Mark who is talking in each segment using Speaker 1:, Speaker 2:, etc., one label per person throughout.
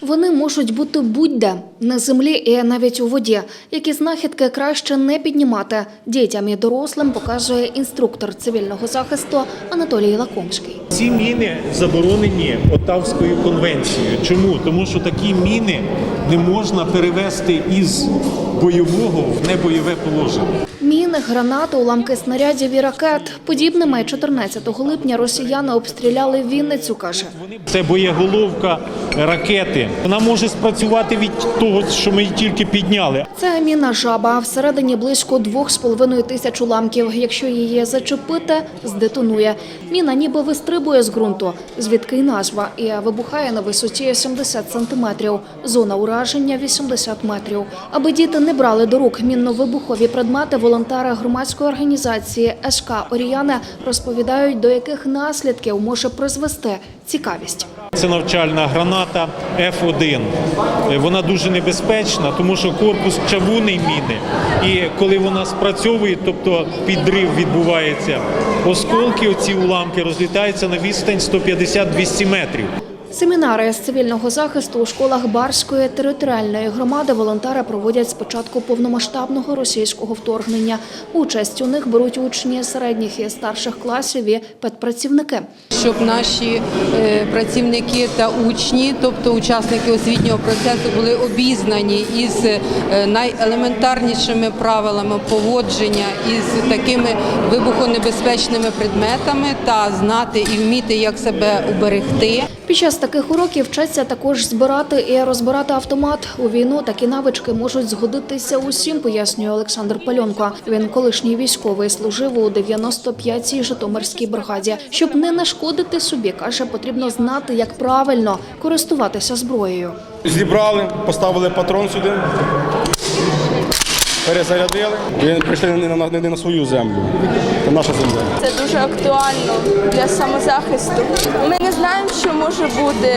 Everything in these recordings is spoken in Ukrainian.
Speaker 1: Вони можуть бути будь-де на землі і навіть у воді. Які знахідки краще не піднімати дітям і дорослим, показує інструктор цивільного захисту Анатолій Лакомський.
Speaker 2: Ці міни заборонені Оттавською конвенцією. Чому? Тому що такі міни не можна перевести із бойового в небойове положення.
Speaker 1: Міни, гранати, уламки снарядів і ракет. Подібними 14 липня росіяни обстріляли Вінницю, каже.
Speaker 2: Це боєголовка ракети. Вона може спрацювати від того, що ми її тільки підняли.
Speaker 1: Це міна жаба. Всередині близько 2,5 тисяч уламків. Якщо її зачепити, здетонує. Міна ніби вистрибує з ґрунту, звідки й назва, і вибухає на висоті 70 сантиметрів. Зона ураження 80 метрів. Аби діти не брали до рук мінно-вибухові предмети, волонтери громадської організації СК Оріяна розповідають, до яких наслідків може призвести цікавість.
Speaker 2: Це навчальна граната F1. Е, Вона дуже небезпечна, тому що корпус чавунний міни. І коли вона спрацьовує, тобто підрив відбувається, осколки, ці уламки розлітаються на відстань 150-200 метрів.
Speaker 1: Семінари з цивільного захисту у школах Барської територіальної громади волонтери проводять з початку повномасштабного російського вторгнення. Участь у них беруть учні середніх і старших класів і педпрацівники.
Speaker 3: щоб наші е, працівники та учні, тобто учасники освітнього процесу, були обізнані із е, найелементарнішими правилами поводження із такими вибухонебезпечними предметами та знати і вміти, як себе уберегти.
Speaker 1: Під час таких уроків вчаться також збирати і розбирати автомат. У війну такі навички можуть згодитися усім, пояснює Олександр Пальонко. Він колишній військовий служив у 95-й Житомирській бригаді. Щоб не нашкодити собі, каже, потрібно знати, як правильно користуватися зброєю.
Speaker 4: Зібрали, поставили патрон сюди, перезарядили. І прийшли не на, не на свою землю. Це наша земля.
Speaker 5: Це дуже актуально для самозахисту. Ми не знаємо, що може бути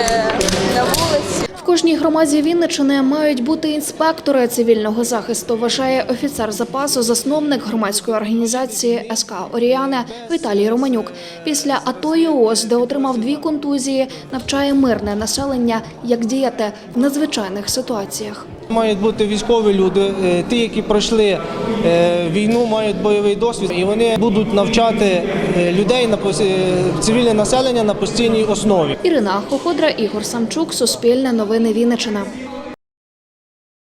Speaker 5: на вулиці.
Speaker 1: В кожній громаді Вінничини мають бути інспектори цивільного захисту, вважає офіцер запасу, засновник громадської організації СК Оріане Віталій Романюк. Після АТО і ООС, де отримав дві контузії, навчає мирне населення, як діяти в надзвичайних ситуаціях.
Speaker 6: Мають бути військові люди, е, ті, які пройшли е, війну, мають бойовий досвід, і вони будуть навчати е, людей на цивільне населення на постійній основі.
Speaker 1: Ірина Хоходра, Ігор Самчук, Суспільне новини Вінниччина.